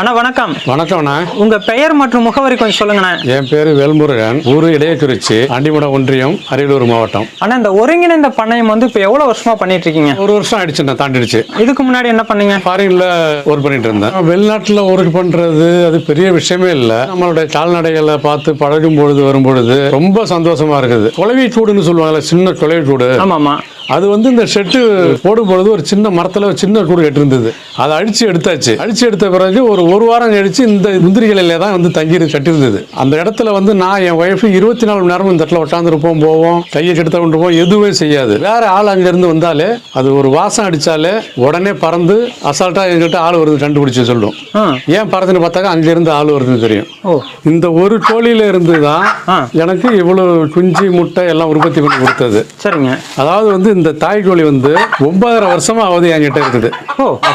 அண்ணா வணக்கம். வணக்கம்ண்ணா. உங்க பெயர் மற்றும் முகவரி கொஞ்சம் சொல்லுங்கண்ணா. என் பேரு வேல்முருகன். ஊரு இடையக்குறிச்சி ஆண்டிமடம் ஒன்றியம் அரியலூர் மாவட்டம். அண்ணா இந்த ஒருங்கிணைந்த பண்ணையம் வந்து இப்போ எவ்வளவு வருஷமா பண்ணிட்டு இருக்கீங்க ஒரு வருஷம் ஆயிடுச்சு நான் தாண்டிடுச்சு. இதுக்கு முன்னாடி என்ன பண்ணீங்க? ஃபாரின்ல ஒர்க் பண்ணிட்டு இருந்தேன். வெளிநாட்டுல ஒர்க் பண்றது அது பெரிய விஷயமே இல்லை. நம்மளுடைய கால்நடைகளை பார்த்து பழகும் பொழுது வரும் பொழுது ரொம்ப சந்தோஷமா இருக்குது. குளவி கூடுன்னு சொல்லுவாங்கல்ல சின்ன குளவி கூடு ஆமா ஆமா அது வந்து இந்த ஷெட்டு போடும் பொழுது ஒரு சின்ன மரத்துல ஒரு சின்ன கூடு கட்டிருந்தது அதை அழிச்சு எடுத்தாச்சு. அழிச்சு எடுத்த பிறகு ஒரு ஒரு வாரம் கழிச்சு இந்த முந்திரிகளிலே தான் வந்து தங்கி கட்டியிருந்தது. அந்த இடத்துல வந்து நான் என் ஒய்ஃப் இருபத்தி நாலு மணி நேரமும் இந்த இடத்துல உட்காந்துருப்போம் போவோம் கையை கெடுத்த கொண்டு போவோம். எதுவுமே செய்யாது. வேற ஆள் அங்க இருந்து வந்தாலே அது ஒரு வாசம் அடிச்சாலே உடனே பறந்து அசால்ட்டா எங்கிட்ட ஆள் வருது கண்டுபிடிச்சு சொல்லும். ஏன் பறந்துன்னு பார்த்தாக்கா அங்க இருந்து ஆள் வருதுன்னு தெரியும். இந்த ஒரு கோழியில இருந்து தான். எனக்கு இவ்வளவு குஞ்சு முட்டை எல்லாம் உற்பத்தி பண்ணி கொடுத்தது. சரிங்க. அதாவது வந்து இந்த தாய் கோழி வந்து ஒன்பதரை வருஷமா ஆகுது என்கிட்ட இருக்குது.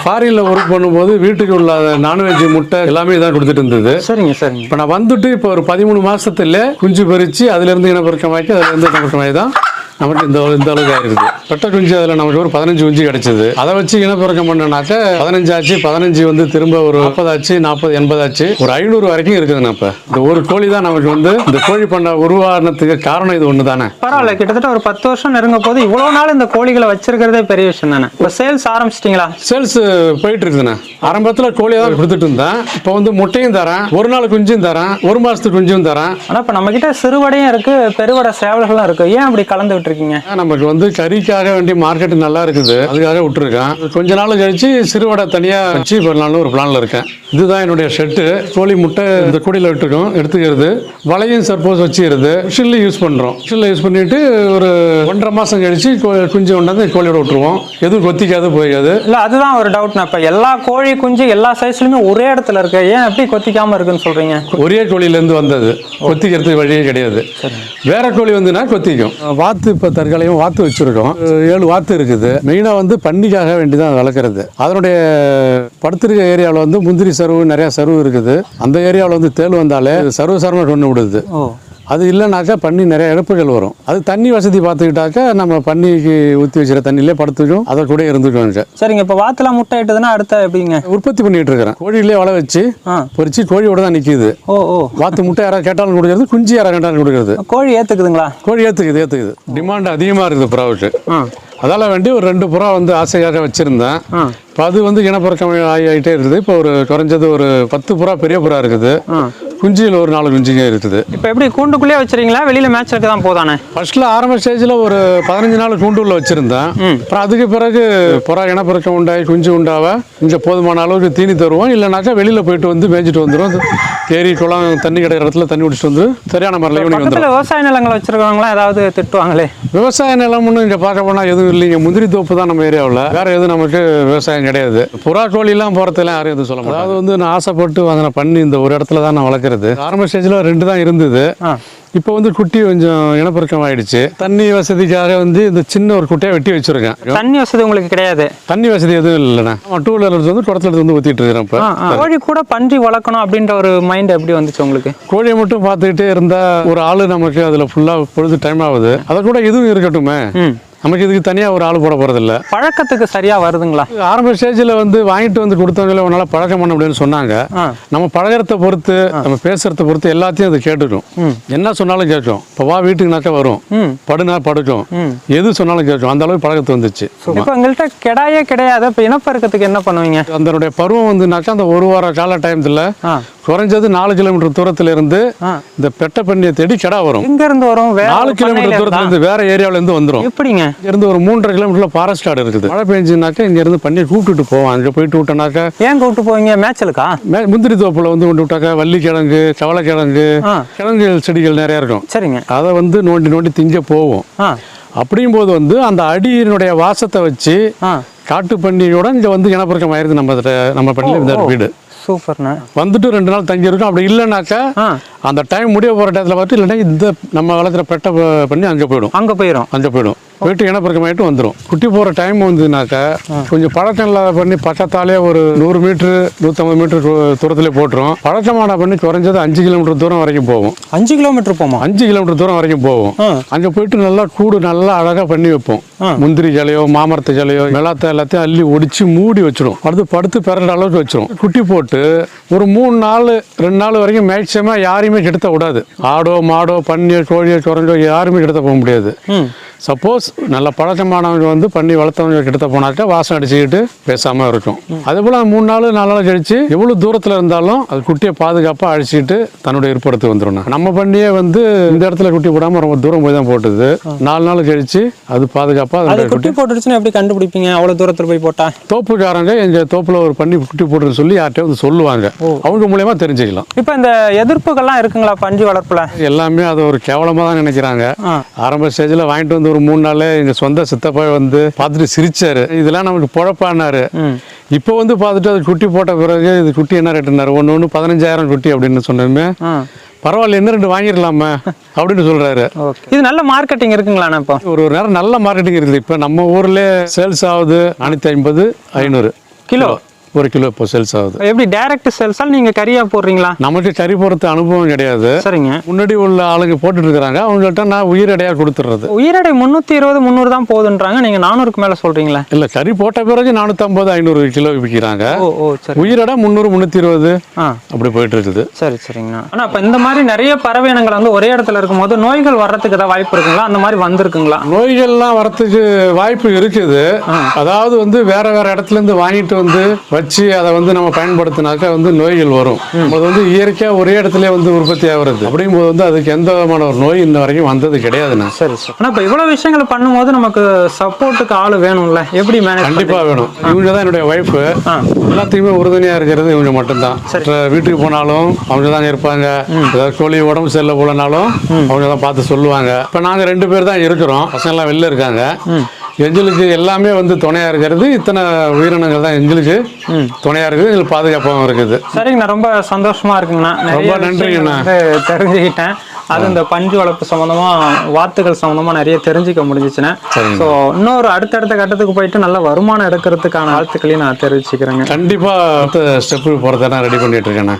ஃபாரின்ல ஒர்க் பண்ணும்போது வீட்டுக்கு உள்ள நான்வெஜ் முட்டை எல்லாமே தான் கொடுத்துட்டு இருந்தது. சரிங்க சரிங்க. இப்போ நான் வந்துட்டு இப்போ ஒரு பதிமூணு மாசத்துல குஞ்சு பறிச்சு அதுல இருந்து இனப்பெருக்கமாக்கி அதுல இருந்து இனப்பெருக்கமாகி தான் நமக்கு இந்த இந்த அளவுக்கு ஆயிருக்குது பெட்ட குஞ்சு அதில் நமக்கு ஒரு பதினஞ்சு குஞ்சு கிடைச்சது. அதை வச்சு இனப்பெருக்கம் பண்ணனாக்க பதினஞ்சு ஆச்சு பதினஞ்சு வந்து திரும்ப ஒரு நாற்பது ஆச்சு நாற்பது எண்பது ஆச்சு. ஒரு ஐநூறு வரைக்கும் இருக்குதுண்ணா இப்போ இந்த ஒரு கோழி தான் நமக்கு வந்து இந்த கோழி பண்ண உருவானதுக்கு காரணம் இது ஒன்று தானே பரவாயில்ல கிட்டத்தட்ட ஒரு பத்து வருஷம் நெருங்க போது இவ்வளவு நாள் இந்த கோழிகளை வச்சிருக்கிறதே பெரிய விஷயம் தானே? இப்போ சேல்ஸ் ஆரம்பிச்சிட்டிங்களா? சேல்ஸ் போயிட்டு இருக்குதுண்ணே. ஆரம்பத்தில் கோழியை தான் கொடுத்துட்டு இருந்தேன். இப்போ வந்து முட்டையும் தரேன் ஒரு நாள் குஞ்சும் தரேன் ஒரு மாசத்துக்கு குஞ்சும் தரேன். ஆனா இப்போ நம்ம கிட்ட சிறுவடையும் இருக்கு பெருவடை சேவல்களும் இருக்கு. ஏன் அப்படி கலந்து விட்டுருக்கீங்க? நமக்கு வந்து கறிக்காக வேண்டிய மார்க்கெட் நல்லா இருக்குது. அதுக்காக விட்டுருக்கேன். கொஞ்ச நாள் கழிச்சு சிறுவடை தனியாக வச்சு பண்ணலாம்னு ஒரு பிளான்ல இருக்கேன். இதுதான் என்னுடைய ஷெட்டு கோழி முட்டை இந்த கூடையில் விட்டுருக்கோம் எடுத்துக்கிறது. வலையும் சப்போஸ் வச்சுக்கிறது. மிஷினில் யூஸ் பண்ணுறோம் மிஷினில் யூஸ் பண்ணிட்டு ஒரு ஒன்றரை மாதம் கழிச்சு குஞ்சு கொண்டாந்து கோழியோட விட்டுருவோம். எதுவும் கொத்திக்காது போய்க்காது. இல்ல அதுதான் ஒரு டவுட்னா இப்ப எல்லா கோழி குஞ்சு எல்லா சைஸ்லயுமே ஒரே இடத்துல இருக்கு. ஏன் எப்படி கொத்திக்காம இருக்குன்னு சொல்றீங்க? ஒரே கோழியிலேருந்து வந்தது. கொத்திக்கிறதுக்கு வழியே கிடையாது. வேற கோழி வந்துன்னா கொத்திக்கும். வாத்து இப்போ தற்காலையும் வாத்து வச்சுருக்கோம். ஏழு வாத்து இருக்குது. மெயினாக வந்து பன்னிக்காக வேண்டி தான் வளர்க்குறது அதனுடைய படுத்திருக்க ஏரியாவில் வந்து முந்திரி சருவு நிறையா சருவு இருக்குது. அந்த ஏரியாவில் வந்து தேள் வந்தாலே சர்வசாரமாக கொண்டு விடுது. அது இல்லைனாக்கா பன்னி நிறைய இழப்புகள் வரும். அது தண்ணி வசதி பார்த்துக்கிட்டாக்கா நம்ம பன்னிக்கு ஊற்றி வச்சுற தண்ணியிலே படுத்துக்கும் அதை கூட இருந்துக்கும் சரிங்க இப்ப வாத்துல முட்டை இட்டதுன்னா அடுத்த எப்படிங்க? உற்பத்தி பண்ணிட்டு இருக்கிறேன். கோழியிலே வள வச்சு ஆ. பொரிச்சு கோழியோட தான் நிற்கிது ஓ ஓ. வாத்து முட்டை யாராவது கேட்டாலும் கொடுக்கறது குஞ்சு யாராவது கேட்டாலும் கொடுக்கறது. கோழி ஏத்துக்குதுங்களா? கோழி ஏற்றுக்குது ஏற்றுக்குது டிமாண்ட் அதிகமாக இருக்குது புறாவுக்கு. அதால வேண்டி ஒரு ரெண்டு புறா வந்து ஆசையாக வச்சுருந்தேன். இப்போ அது வந்து இனப்பெருக்கம் ஆகி ஆகிட்டே இருக்குது. இப்போ ஒரு குறைஞ்சது ஒரு பத்து புறா பெரிய புறா இருக்குது. ஆ குஞ்சியில் ஒரு நாலு குஞ்சுங்க இருக்குது. இப்போ எப்படி கூண்டுக்குள்ளேயே வச்சிருக்கீங்களா? வெளியில மேட்ச் இருக்க தான் போதானே? ஃபர்ஸ்ட்ல ஆரம்ப ஸ்டேஜில் ஒரு பதினஞ்சு நாள் கூண்டுள்ள வச்சுருந்தேன். அப்புறம் அதுக்கு பிறகு புறா இனப்பெருக்கம் உண்டாகி குஞ்சு உண்டாவ இங்கே போதுமான அளவுக்கு தீனி தருவோம். இல்லைனாக்கா வெளியில் போயிட்டு வந்து மேய்ச்சிட்டு வந்துடும் ஏரி குளம் தண்ணி கிடைக்கிற இடத்துல தண்ணி குடிச்சிட்டு வந்து சரியான ஈவினிங் வந்துடும் விவசாய நிலங்கள் வச்சிருக்கவங்களாம் ஏதாவது திட்டுவாங்களே? விவசாய நிலம் ஒன்றும் இங்கே பார்க்க போனால் எதுவும் இல்லைங்க. முந்திரி தோப்பு தான் நம்ம ஏரியாவில். வேற எதுவும் நமக்கு விவசாயம் கிடையாது. புறா கோழிலாம் போகிறதுலாம் யாரும் எதுவும் சொல்ல முடியாது அதாவது வந்து நான் ஆசைப்பட்டு வாங்கின பண்ணி இந்த ஒரு இடத்துல தான் நான் வளர்க்குறது ஆரம்ப ஸ்டேஜில் ரெண்டு தான் இருந்தது. இப்போ வந்து குட்டி கொஞ்சம் இனப்பெருக்கம் ஆயிடுச்சு. தண்ணி வசதிக்காக வந்து இந்த சின்ன ஒரு குட்டையை வெட்டி வச்சிருக்கேன். தண்ணி வசதி உங்களுக்கு கிடையாது. தண்ணி வசதி எதுவும் இல்லைண்ணா. டூ வீலர் வந்து குடத்துல வந்து ஊற்றிட்டு இருக்கிறேன் இப்போ. கோழி கூட பன்றி வளர்க்கணும் அப்படின்ற ஒரு மைண்ட் எப்படி வந்துச்சு உங்களுக்கு? கோழியை மட்டும் பார்த்துக்கிட்டே இருந்தா ஒரு ஆளு நமக்கு அதுல ஃபுல்லா பொழுது டைம் ஆகுது. அதை கூட இதுவும் இருக்கட்டுமே. நமக்கு இதுக்கு தனியா ஒரு ஆள் போட போறதில்ல. பழக்கத்துக்கு சரியா வருதுங்களா? ஆரம்ப ஸ்டேஜில் வந்து வாங்கிட்டு வந்து கொடுத்தவங்கள உன்னால பழக்கம் பண்ண முடியும்னு சொன்னாங்க. நம்ம பழகிறத பொறுத்து நம்ம பேசுறத பொறுத்து எல்லாத்தையும் அது கேட்டுக்கும். என்ன சொன்னாலும் கேட்கும். இப்போ வா வீட்டுக்குனாக்கா வரும். படுனா படுக்கும். எது சொன்னாலும் கேட்கும். அந்த அளவுக்கு பழக்கத்து வந்துச்சு. இப்போ எங்கள்கிட்ட கிடாயே கிடையாது. இப்போ இனப்பெருக்கத்துக்கு என்ன பண்ணுவீங்க? அதனுடைய பருவம் வந்துனாக்கா அந்த ஒரு வார கால ஆ. குறைஞ்சது நாலு கிலோமீட்டர் தூரத்துல இருந்து இந்த பெட்ட பண்ணியை தேடி கிடா வரும். எங்க இருந்து வரும் நாலு கிலோமீட்டர் பண்ணையில தூரத்துல இருந்தா? வேற ஏரியாவுல இருந்து வந்துரும். எப்படிங்க? இங்க இருந்து ஒரு மூன்றரை கிலோமீட்டர்ல ஃபாரஸ்ட் காடு இருக்குது. மழை பெஞ்சுனாக்கா இங்க இருந்து பண்ணி கூப்பிட்டுட்டு போவோம் அங்க போயிட்டு விட்டோம்னாக்கா ஏன் கூப்பிட்டு போவீங்க? மேட்சலுக்கா மே- முந்திரி தோப்புல வந்து கொண்டு விட்டாக்கா வள்ளிக்கிழங்கு கவலைக்கிழங்கு ஆ. கிழங்கு செடிகள் நிறைய இருக்கும். சரிங்க. அதை வந்து நோண்டி நோண்டி திங்க போவோம். அப்படியும் போது வந்து அந்த அடியினுடைய வாசத்தை வச்சு காட்டு பண்ணியோட இங்க வந்து இனப்பெருக்கம் ஆயிருது நம்ம நம்ம பண்ணில இந்த வீடு. சூப்பர்ண்ணே. வந்துட்டு ரெண்டு நாள் தங்கி இருக்கும் அப்படி இல்லைனாக்கா அந்த டைம் முடிய போகிற டயத்தில் பார்த்து இல்லைன்னா இந்த நம்ம வளர்த்துற பெட்டை பண்ணி அங்கே போயிடும். அங்க போயிடும் அங்கே போயிடும். போயிட்டு இனப்பெருக்கமாயிட்டு வந்துடும் குட்டி போகிற டைம் வந்துனாக்கா கொஞ்சம் பழக்கம் இல்லாத பண்ணி பக்கத்தாலே ஒரு நூறு மீட்ரு நூற்றம்பது மீட்டர் தூரத்திலே போட்டுரும். பழக்கமான பண்ணி குறைஞ்சது அஞ்சு கிலோமீட்டர் தூரம் வரைக்கும் போகும். அஞ்சு கிலோமீட்டர் போமா அஞ்சு கிலோமீட்டர் தூரம் வரைக்கும் போகும். ஆ. அங்கே போயிட்டு நல்லா கூடு நல்லா அழகாக பண்ணி வைப்போம். முந்திரி ஜலையோ மாமரத்து ஜலையோ மெலாத்தை எல்லாத்தையும் அள்ளி ஒடிச்சு மூடி வச்சிடும் அடுத்து படுத்து பிறந்த அளவுக்கு வச்சிடும் குட்டி போட்டு ஒரு மூணு நாள் ரெண்டு நாள் வரைக்கும் மேக்சிமம் யாரையுமே கெடுத்த விடாது. ஆடோ மாடோ பன்னியோ கோழியோ குறைஞ்சோ யாருமே கெடுத்த போக முடியாது. சப்போஸ் நல்ல பழக்கமானவங்க வந்து பண்ணி வளர்த்தவங்க கிட்ட போனாக்கா வாசம் அடிச்சுக்கிட்டு பேசாம இருக்கும். அதே போல மூணு நாள் நாலு நாள் கழிச்சு எவ்வளவு தூரத்துல இருந்தாலும் அது குட்டியை பாதுகாப்பா அழிச்சிட்டு தன்னோட இருப்பிடத்துக்கு வந்துடும் நம்ம பண்ணியே வந்து இந்த இடத்துல குட்டி போடாம ரொம்ப தூரம் போய் தான் போட்டுது. நாலு நாள் கழிச்சு அது பாதுகாப்பா அது குட்டி போட்டுடுச்சுன்னா எப்படி கண்டுபிடிப்பீங்க? அவ்வளவு தூரத்துல போய் போட்டா? தோப்புக்காரங்க எங்க தோப்புல ஒரு பண்ணி குட்டி போட்டுன்னு சொல்லி யார்கிட்டயும் வந்து சொல்லுவாங்க. அவங்க மூலியமா தெரிஞ்சுக்கலாம். இப்போ இந்த எதிர்ப்புகள்லாம் இருக்குங்களா பஞ்சு வளர்ப்புல? எல்லாமே அதை ஒரு கேவலமா தான் நினைக்கிறாங்க. ஆரம்ப ஸ்டேஜ்ல வாங்கிட்டு வந்து ஒரு மூணு நாள் எங்க சொந்த சித்தப்பா வந்து பார்த்துட்டு சிரிச்சாரு. இதெல்லாம் நமக்கு பொழப்பானாரு. இப்போ வந்து பார்த்துட்டு அது குட்டி போட்ட பிறகு இது குட்டி என்ன ரேட்டுனாரு ஒன்று ஒன்று பதினஞ்சாயிரம் குட்டி அப்படின்னு சொன்னதுமே பரவாயில்ல என்ன ரெண்டு வாங்கிடலாமா அப்படின்னு சொல்றாரு. இது நல்ல மார்க்கெட்டிங் இருக்குங்களாண்ணா இப்போ? ஒரு ஒரு நேரம் நல்ல மார்க்கெட்டிங் இருக்குது. இப்போ நம்ம ஊர்ல சேல்ஸ் ஆகுது. நானூற்றி ஐம்பது ஐநூறு. கிலோ. ஒரு கிலோ இப்போ சேல்ஸ் ஆகுது. எப்படி டைரக்ட் சேல்ஸா நீங்க கறியா போடுறீங்களா? நமக்கு கறி போகிறது அனுபவம் கிடையாது. சரிங்க. முன்னாடி உள்ள ஆளுங்க போட்டுட்டு இருக்கிறாங்க. அவங்கள்ட்ட நான் உயிரடையாக கொடுத்துட்றது உயிரடை முந்நூற்றி இருபது முந்நூறு தான் போகுதுன்றாங்க நீங்க நானூறுக்கு மேல சொல்றீங்களே? இல்லை கறி போட்ட பிறகு நானூற்றம்பது ஐநூறு கிலோ விற்கிறாங்க. உயிரடை முந்நூறு முந்நூற்றி இருபது அப்படி போயிட்டு இருக்குது. சரி சரிங்கண்ணா ஆனா இப்போ இந்த மாதிரி நிறைய பறவை இனங்கள் வந்து ஒரே இடத்துல இருக்கும்போது நோய்கள் வர்றதுக்கு ஏதாவது வாய்ப்பு இருக்குங்களா? அந்த மாதிரி வந்திருக்குங்களா? நோய்கள்லாம் வரத்துக்கு வாய்ப்பு இருக்குது. அதாவது வந்து வேற வேற இடத்துல இருந்து வாங்கிட்டு வந்து வச்சு அதை வந்து நம்ம பயன்படுத்தினாக்கா வந்து நோய்கள் வரும். அது வந்து இயற்கையா ஒரே இடத்துல வந்து உற்பத்தி ஆகுறது. அப்படிங்கும்போது வந்து அதுக்கு எந்த விதமான ஒரு நோய் இன்ன வரைக்கும் வந்தது கிடையாதுண்ணா. சரி சரி. ஆனா இப்போ இவ்வளவு விஷயங்கள் பண்ணும்போது நமக்கு சப்போர்ட்டுக்கு ஆள் வேணும்ல? எப்படி மேனேஜ் கண்டிப்பா வேணும். இவங்க தான் என்னுடைய ஒய்ஃபு ஆ. எல்லாத்துக்குமே உறுதுணையா இருக்கிறது இவங்க மட்டும்தான். வீட்டுக்கு போனாலும் அவங்க தான் இருப்பாங்க ஏதாவது கோழி உடம்பு சரியில்லை போலனாலும் அவங்க தான் பார்த்து சொல்லுவாங்க. இப்போ நாங்க ரெண்டு பேர் தான் இருக்கிறோம். பசங்க எல்லாம் வெளில இருக்காங்க. எங்களுக்கு எல்லாமே வந்து துணையா இருக்கிறது. இத்தனை உயிரினங்கள் தான் எங்களுக்கு துணையா இருக்குது. எங்களுக்கு பாதுகாப்பாகவும் இருக்குது. சரிங்கண்ணா ரொம்ப சந்தோஷமா இருக்குங்கண்ணா. ரொம்ப நன்றிங்கண்ணா. தெரிஞ்சுக்கிட்டேன். அது இந்த பஞ்சு வளர்ப்பு சம்மந்தமா வாத்துகள் சம்மந்தமா நிறைய தெரிஞ்சுக்க முடிஞ்சிச்சுண்ணே. சரிங்க. ஸோ இன்னொரு அடுத்தடுத்த கட்டத்துக்கு போயிட்டு நல்ல வருமானம் எடுக்கிறதுக்கான வாழ்த்துக்களையும் நான் தெரிவிச்சுக்கிறேங்க. கண்டிப்பா போகிறத நான் ரெடி பண்ணிட்டு இருக்கேண்ணா.